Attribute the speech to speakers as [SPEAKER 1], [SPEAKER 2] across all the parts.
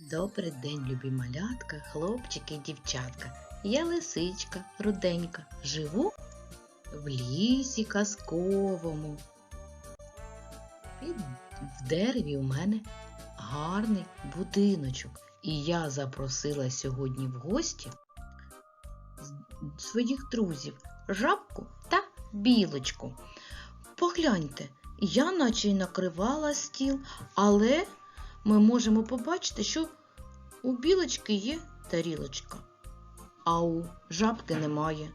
[SPEAKER 1] Добрий день, любі малятка, хлопчики і дівчатка. Я лисичка, руденька, живу в лісі казковому. Під в дереві у мене гарний будиночок. І я запросила сьогодні в гості своїх друзів жабку та білочку. Погляньте, я наче й накривала стіл, але ми можемо побачити, що у білочки є тарілочка, а у жабки немає.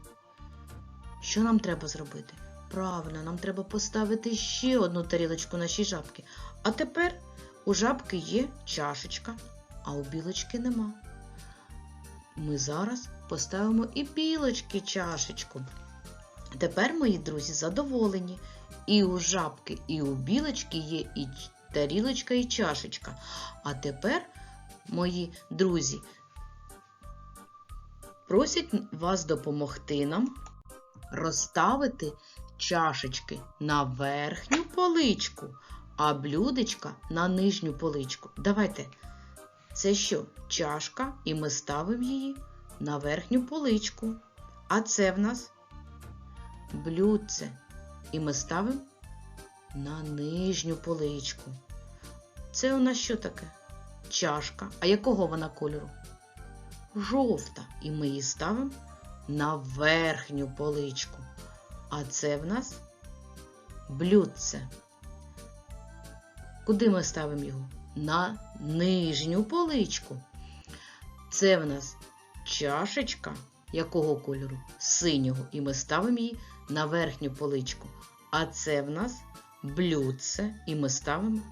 [SPEAKER 1] Що нам треба зробити? Правильно, нам треба поставити ще одну тарілочку нашій жабки. А тепер у жабки є чашечка, а у білочки нема. Ми зараз поставимо і білочки чашечку. Тепер, мої друзі, задоволені. І у жабки, і у білочки є і тарілочка, і чашечка. А тепер, мої друзі, просять вас допомогти нам розставити чашечки на верхню поличку, а блюдечка на нижню поличку. Давайте. Це що? Чашка, і ми ставимо її на верхню поличку. А це в нас блюдце. І ми ставимо на нижню поличку. Це у нас що таке? Чашка. А якого вона кольору? Жовта. І ми її ставимо на верхню поличку. А це в нас блюдце. Куди ми ставимо його? На нижню поличку. Це в нас чашечка якого кольору? Синього. І ми ставимо її на верхню поличку. А це в нас блюдце, і ми ставимо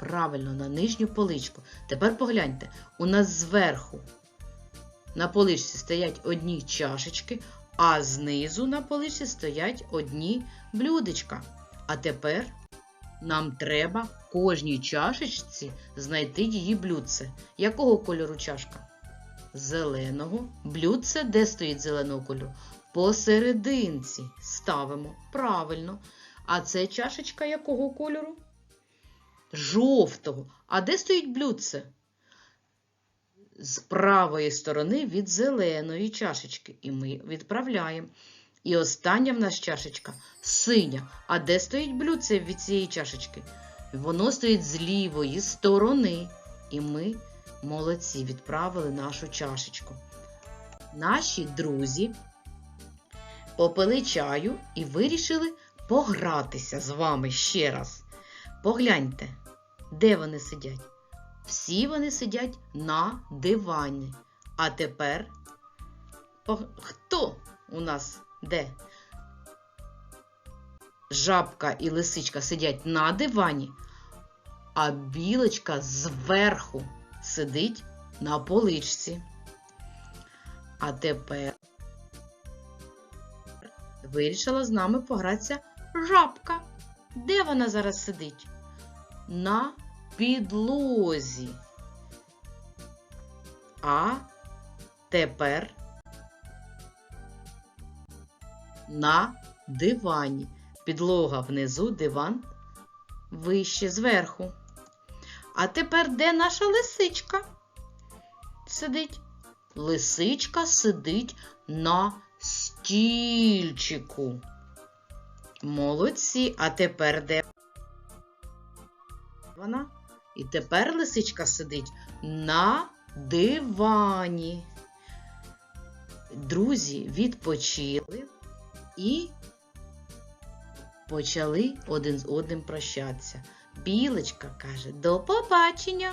[SPEAKER 1] правильно на нижню поличку. Тепер погляньте, у нас зверху на поличці стоять одні чашечки, а знизу на поличці стоять одні блюдечка. А тепер нам треба кожній чашечці знайти її блюдце. Якого кольору чашка? Зеленого. Блюдце, де стоїть зеленого кольору? Посерединці ставимо правильно. А це чашечка якого кольору? Жовтого. А де стоїть блюдце? З правої сторони від зеленої чашечки. І ми відправляємо. І остання в нас чашечка синя. А де стоїть блюдце від цієї чашечки? Воно стоїть з лівої сторони. І ми молодці відправили нашу чашечку. Наші друзі попили чаю і вирішили погратися з вами ще раз. Погляньте, де вони сидять. Всі вони сидять на дивані. А тепер хто у нас де? Жабка і лисичка сидять на дивані, а білочка зверху сидить на поличці. А тепер вирішила з нами погратися жабка. Де вона зараз сидить? На підлозі. А тепер на дивані. Підлога внизу, диван вище зверху. А тепер де наша лисичка? Сидить. Лисичка сидить на стільчику. Молодці. А тепер де вона? І тепер лисичка сидить на дивані. Друзі відпочили і почали один з одним прощатися. Білочка каже до побачення.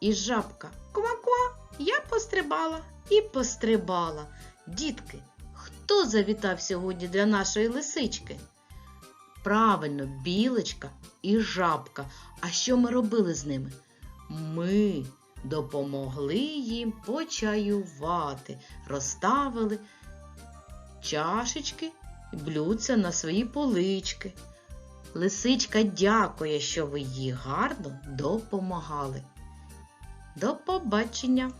[SPEAKER 1] І жабка ква-ква, я пострибала і пострибала. Дітки, хто завітав сьогодні для нашої лисички? Правильно, білочка і жабка. А що ми робили з ними? Ми допомогли їм почаювати, розставили чашечки і блюдця на свої полички. Лисичка дякує, що ви їй гарно допомагали. До побачення!